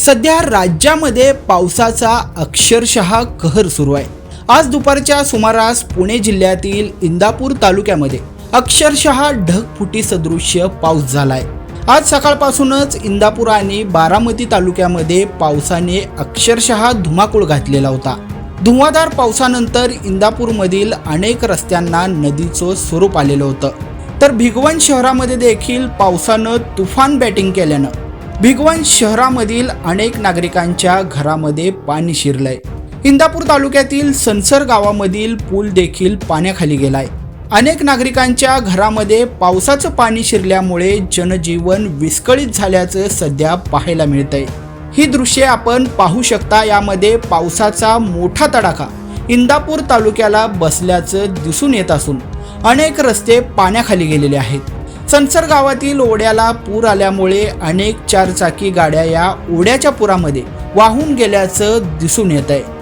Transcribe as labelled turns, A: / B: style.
A: सध्या राज्यामध्ये पावसाचा अक्षरशः कहर सुरू आहे. आज दुपारच्या सुमारास पुणे जिल्ह्यातील इंदापूर तालुक्यामध्ये अक्षरशः ढगफुटी सदृश्य पाऊस झालाय. आज सकाळपासूनच इंदापूर आणि बारामती तालुक्यामध्ये पावसाने अक्षरशः धुमाकूळ घातलेला होता. धुवाधार पावसानंतर इंदापूरमधील अनेक रस्त्यांना नदीचं स्वरूप आलेलं होतं. तर भिगवण शहरामध्ये देखील पावसानं तुफान बॅटिंग केल्यानं भिगवण शहरामधील अनेक नागरिकांच्या घरामध्ये पाणी शिरलंय. इंदापूर तालुक्यातील सनसर गावामधील पूल देखील पाण्याखाली गेलाय. अनेक नागरिकांच्या घरामध्ये पावसाचं पाणी शिरल्यामुळे जनजीवन विस्कळीत झाल्याचं सध्या पाहायला मिळतंय. ही दृश्ये आपण पाहू शकता यामध्ये पावसाचा मोठा तडाखा इंदापूर तालुक्याला बसल्याचं दिसून येत असून अनेक रस्ते पाण्याखाली गेलेले आहेत. सनसर गावातील ओढ्याला पूर आल्यामुळे अनेक चारचाकी गाड्या या ओढ्याच्या पुरामध्ये वाहून गेल्याचं दिसून येत आहे